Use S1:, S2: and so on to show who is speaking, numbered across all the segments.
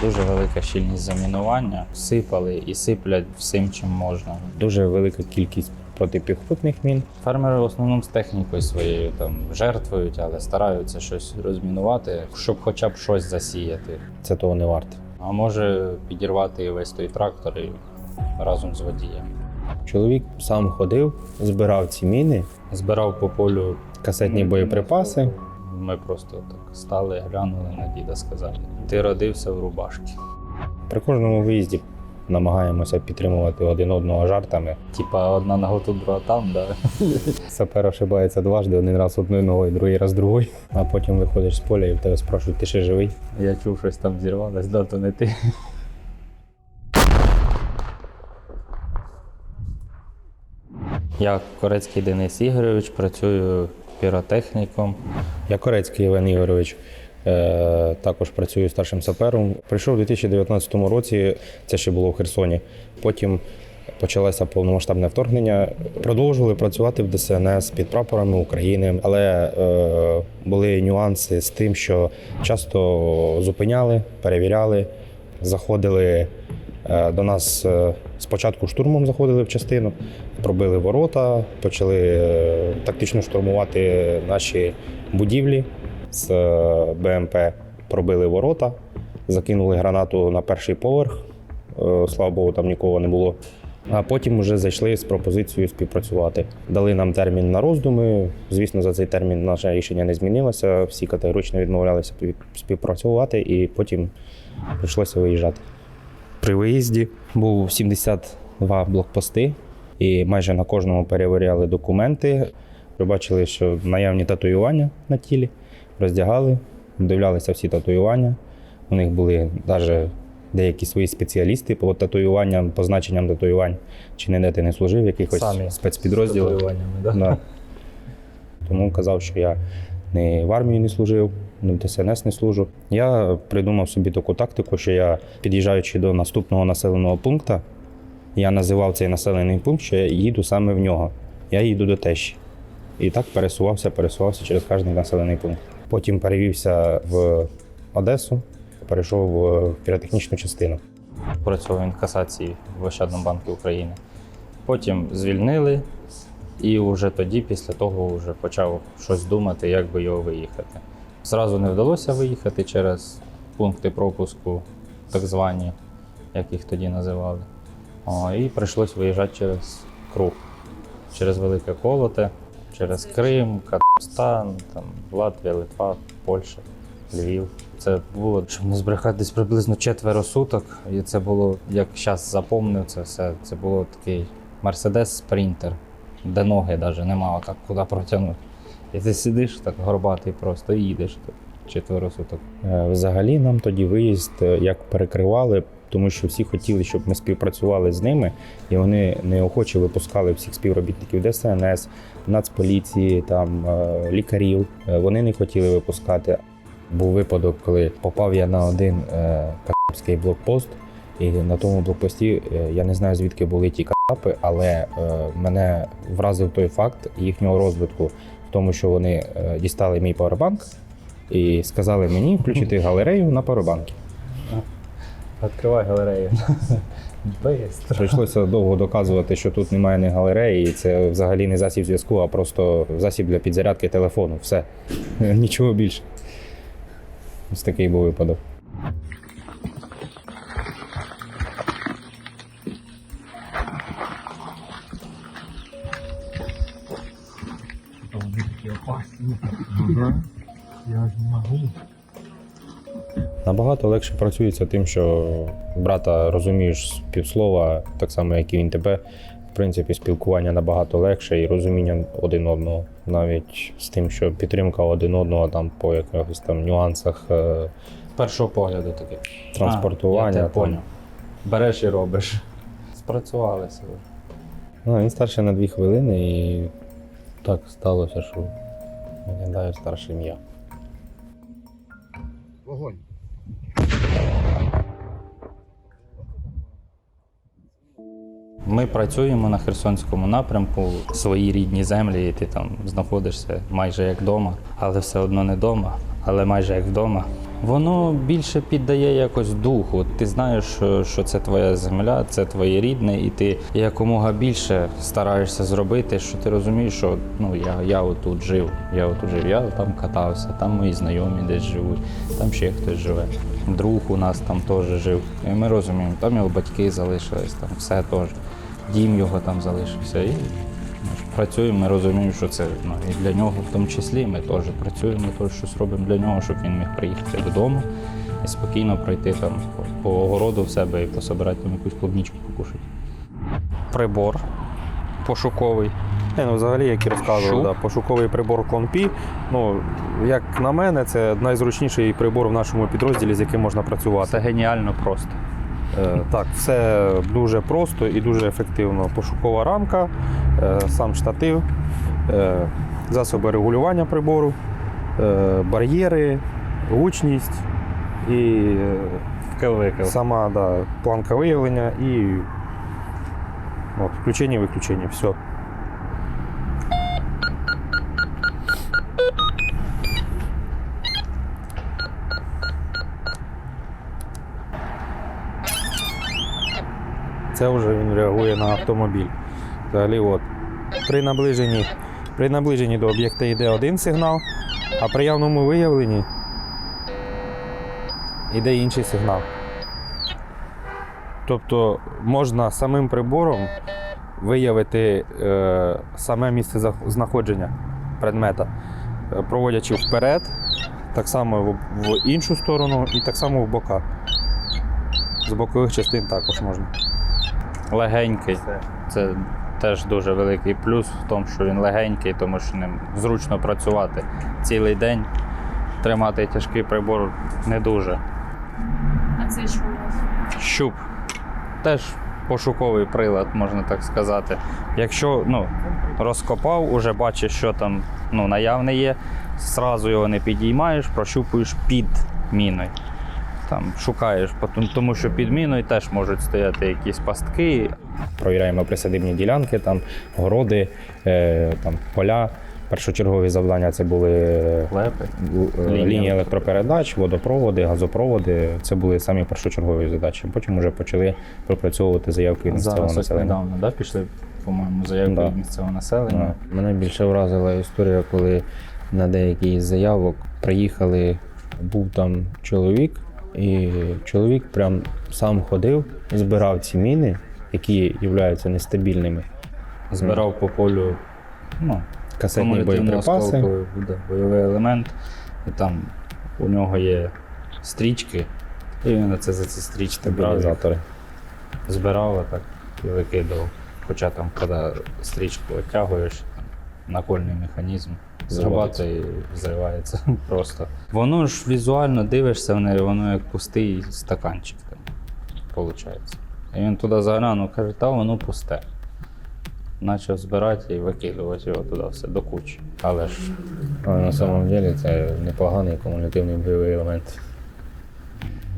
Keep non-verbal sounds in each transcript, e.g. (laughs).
S1: Дуже велика щільність замінування. Сипали і сиплять всім, чим можна.
S2: Дуже велика кількість протипіхотних мін.
S1: Фермери в основному з технікою своєю там жертвують, але стараються щось розмінувати, щоб хоча б щось засіяти.
S2: Це того не варто.
S1: А може підірвати весь той трактор і разом з водієм.
S2: Чоловік сам ходив, збирав ці міни,
S1: Збирав по полю
S2: касетні боєприпаси.
S1: Ми просто так стали, глянули на діда, сказали: ти родився в рубашці.
S2: При кожному виїзді намагаємося підтримувати один одного жартами.
S1: Типа одна нога тут, друга там, да. (laughs)
S2: Сапер ошибається дважди, один раз одною ногою, другий раз другою. А потім виходиш з поля і в тебе спрашують, ти ще живий?
S1: Я чув, щось там зірвалось, да, то не ти. Я Корецький Денис Ігорович, працюю піротехніком.
S2: Я Корецький Євген Ігорович. е, Також працюю старшим сапером. Прийшов у 2019 році, це ще було в Херсоні. Потім почалося повномасштабне вторгнення. Продовжували працювати в ДСНС під прапорами України, але е, були нюанси з тим, що часто зупиняли, перевіряли, заходили е, до нас е, спочатку штурмом заходили в частину, пробили ворота, почали е, тактично штурмувати наші будівлі з е, БМП, пробили ворота, закинули гранату на перший поверх. Е, Слава Богу, там нікого не було. А потім вже зайшли з пропозицією співпрацювати. Дали нам термін на роздуми. Звісно, за цей термін наше рішення не змінилося. Всі категорично відмовлялися співпрацювати, і потім прийшлося виїжджати. При виїзді був 72 блокпости, і майже на кожному перевіряли документи. Ви бачили, що наявні татуювання на тілі, роздягали, дивлялися всі татуювання. У них були навіть деякі свої спеціалісти по татуюванням, позначенням татуювань, чи не де ти не служив в якихось
S1: Самі
S2: спецпідрозділах.
S1: Да?
S2: Да. Тому казав, що я не в армії не служив, не в ДСНС не служу. Я придумав собі таку тактику, що я, під'їжджаючи до наступного населеного пункту, я називав цей населений пункт, що я їду саме в нього. Я їду до тещі. І так пересувався, пересувався через кожний населений пункт. Потім перевівся в Одесу, перейшов в піротехнічну частину.
S1: Працював в інкасації в Ощадному банку України. Потім звільнили, і вже тоді, після того, вже почав щось думати, як би його виїхати. Зразу не вдалося виїхати через пункти пропуску, так звані, як їх тоді називали. О, і прийшлось виїжджати через круг, через Велике Колоте, через Крим, Казахстан, там, Латвія, Литва, Польща, Львів. Це було, щоб не збрехати, десь приблизно четверо суток. І це було, як зараз запомнив це все, це було такий Мерседес Спринтер, де ноги навіть нема, отак куди протягнути. І ти сидиш так горбатий просто і їдеш четверо суток.
S2: Е, Взагалі нам тоді виїзд е, як перекривали, тому що всі хотіли, щоб ми співпрацювали з ними, і вони неохоче випускали всіх співробітників ДСНС, Нацполіції, там е, лікарів. Е, Вони не хотіли випускати. Був випадок, коли попав я на один е, кацапський блокпост, і на тому блокпості я не знаю звідки були ті кацапи, але мене вразив той факт їхнього розвитку в тому, що вони дістали мій павербанк і сказали мені включити (laughs) галерею на павербанки.
S1: Відкривай галерею. (laughs) Бистро.
S2: Прийшлося довго доказувати, що тут немає ні галереї, і це взагалі не засіб зв'язку, а просто засіб для підзарядки телефону. Все. (laughs) Нічого більше. Ось такий був випадок.
S3: Вони такі опасні. Я ж не можу.
S2: Набагато легше працюється тим, що брата розумієш з півслова, так само, як і він тебе. В принципі, спілкування набагато легше і розуміння один одного. Навіть з тим, що підтримка один одного там по якихось там нюансах е,
S1: першого погляду таке.
S2: транспортування.
S1: А, я поняв. Береш і робиш. Спрацювалися. вже.
S2: Ну, він старший на дві хвилини, і так сталося, що виглядаю старшим я.
S3: Вогонь.
S1: Ми працюємо на Херсонському напрямку, свої рідні землі, і ти там знаходишся майже як вдома, але все одно не вдома, але майже як вдома. Воно більше піддає якось духу. Ти знаєш, що, що це твоя земля, це твоє рідне, і ти якомога більше стараєшся зробити, що ти розумієш, що ну я, я отут жив, я отут жив, я там катався, там мої знайомі десь живуть, там ще хтось живе. Друг у нас там теж жив. І ми розуміємо, там його батьки залишились, там все теж. Дім його там залишився. І ми працюємо, ми розуміємо, що це ну, і для нього в тому числі. Ми теж працюємо, ми теж щось робимо для нього, щоб він міг приїхати додому і спокійно пройти там по, по огороду в себе і пособирати там якусь клубничку покушати. Прибор пошуковий.
S2: Не, ну, взагалі, як і розказував, да, пошуковий прибор Клонпі. Ну, як на мене, це найзручніший прибор в нашому підрозділі, з яким можна працювати.
S1: Це геніально просто.
S2: Е, Так, все дуже просто і дуже ефективно. Пошукова рамка, е, сам штатив, е, засоби регулювання прибору, бар'єри, гучність і сама да, планка виявлення і от, включення виключення. Все. Це вже він реагує на автомобіль. Взагалі, от, при наближенні, при наближенні до об'єкта йде один сигнал, а при явному виявленні йде інший сигнал. Тобто можна самим прибором виявити е, саме місце знаходження предмета, е, проводячи вперед, так само в, в іншу сторону і так само в бока. З бокових частин також можна.
S1: Легенький. Це теж дуже великий плюс в тому, що він легенький, тому що ним зручно працювати цілий день. Тримати тяжкий прибор не дуже.
S4: А це що у вас?
S1: Щуп. Теж пошуковий прилад, можна так сказати. Якщо ну, розкопав, уже бачиш, що там ну, наявне є, зразу його не підіймаєш, прощупуєш під міною. Там шукаєш, тому що під міною теж можуть стояти якісь пастки.
S2: Провіряємо присадибні ділянки, там городи, е, там поля. Першочергові завдання це були е,
S1: Лепи.
S2: лінії,
S1: Лінії
S2: електропередач, водопроводи, газопроводи. Це були самі першочергові задачі. Потім вже почали пропрацьовувати заявки від місцевого
S1: Зараз
S2: населення.
S1: недавно да, пішли, по-моєму, заявки
S2: Да.
S1: від місцевого населення.
S5: Мене більше вразила історія, коли на деякий із заявок приїхали, був там чоловік, і чоловік прям сам ходив, збирав ці міни, які являються нестабільними.
S1: Збирав по полю ну,
S2: Касетні боєприпаси.
S1: да, бойовий елемент. І там у нього є стрічки, і він це за ці стрічки
S2: Стабілізатори.
S1: збирав так і викидав. Хоча там, коли стрічку відтягуєш, там, накольний механізм зривати і взривається (laughs) просто. Воно ж візуально дивишся в неї, воно як пустий стаканчик там, виходить. І він туди заглянув, каже, та воно пусте. Почав збирати і викидувати його туди все до кучі. Але ж
S5: на самом деле це непоганий кумулятивний бойовий елемент.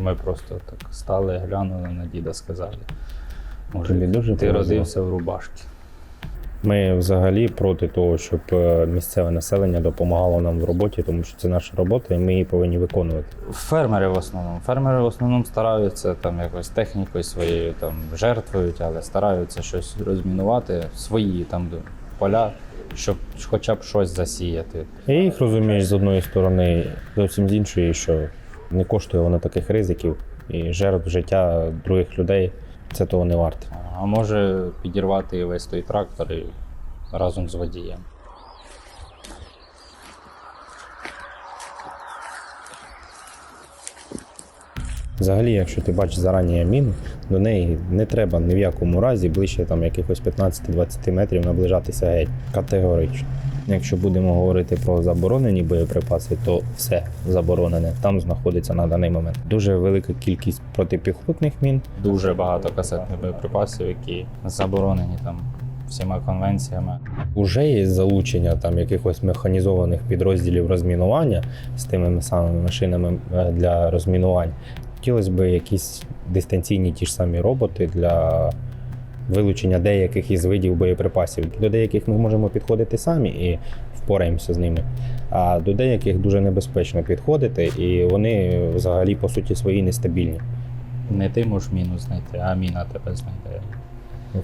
S1: ми просто так стали, глянули на діда, сказали. Може,
S5: Тобі дуже
S1: ти
S5: повезло.
S1: родився в рубашці.
S2: Ми взагалі проти того, щоб е, місцеве населення допомагало нам в роботі, тому що це наша робота, і ми її повинні виконувати.
S1: Фермери в основному. Фермери в основному стараються там якось технікою своєю там жертвують, але стараються щось розмінувати, свої там поля, щоб хоча б щось засіяти.
S2: Я їх розумієш з одної сторони, зовсім з іншої, що не коштує воно таких ризиків і жертв життя других людей. Це того не варте.
S1: А може підірвати весь той трактор і разом з водієм.
S2: Взагалі, якщо ти бачиш зарані міну, до неї не треба ні в якому разі ближче там якихось 15-20 метрів наближатися геть. Категорично. Якщо будемо говорити про заборонені боєприпаси, то все заборонене там знаходиться на даний момент. Дуже велика кількість протипіхотних мін.
S1: Дуже багато касетних боєприпасів, які заборонені там всіма конвенціями.
S2: Уже є залучення там якихось механізованих підрозділів розмінування з тими самими машинами е, для розмінувань. Хотілося б якісь дистанційні ті ж самі роботи для вилучення деяких із видів боєприпасів. До деяких ми можемо підходити самі і впораємося з ними. А до деяких дуже небезпечно підходити, і вони взагалі по суті свої нестабільні.
S1: Не ти можеш міну знайти, а міна тебе знайде.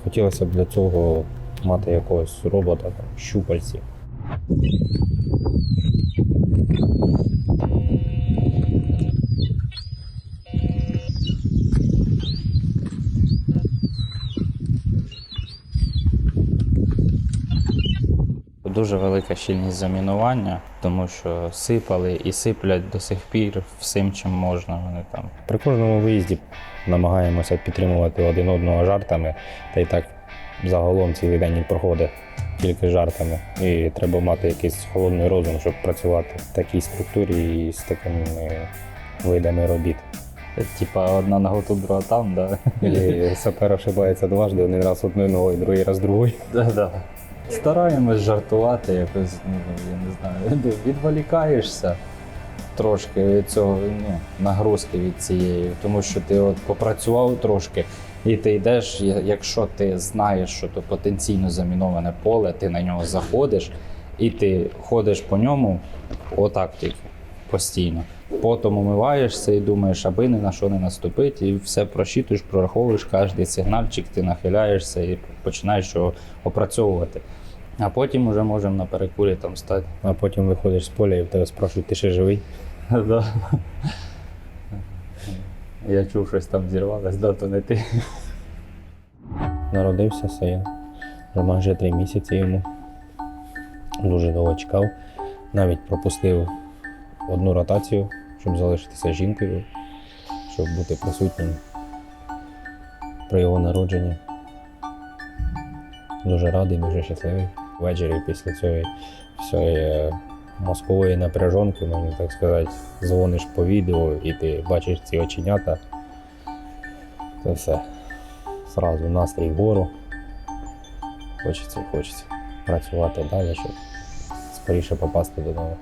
S2: Хотілося б для цього мати якогось робота, там, щупальці.
S1: Дуже велика щільність замінування, тому що сипали і сиплять до сих пір всім, чим можна. Вони там
S2: При кожному виїзді намагаємося підтримувати один одного жартами, та й так загалом цілий день проходить тільки жартами. І треба мати якийсь холодний розум, щоб працювати в такій структурі і з такими видами робіт.
S1: типа одна нога тут, друга там, да.
S2: І сапер ошибається дважди, один раз одною ногою, другий раз другою.
S1: Да-да. Стараємось жартувати якось, ну, я не знаю, (laughs) відволікаєшся трошки від цього, ну, нагрузки від цієї, тому що ти от попрацював трошки, і ти йдеш, якщо ти знаєш, що то потенційно заміноване поле, ти на нього заходиш, і ти ходиш по ньому отак тільки постійно. Потім умиваєшся і думаєш, аби ні на що не наступить, і все просчитуєш, прораховуєш кожний сигнальчик, ти нахиляєшся і починаєш його опрацьовувати. А потім вже можемо на перекурі там стати.
S2: А потім виходиш з поля і в тебе спрашують, ти ще живий? (laughs)
S1: Да. Я чув, щось там зірвалось, да, то не ти.
S2: Народився син. Вже майже три місяці йому. Дуже довго чекав. Навіть пропустив одну ротацію, щоб залишитися жінкою, щоб бути присутнім при його народженні. Дуже радий, дуже щасливий. Ввечері після цієї всієї е, мозкової напряжонки, можна так сказати, дзвониш по відео і ти бачиш ці оченята. Це все. Зразу настрій вгору. Хочеться, хочеться працювати далі, щоб скоріше попасти додому.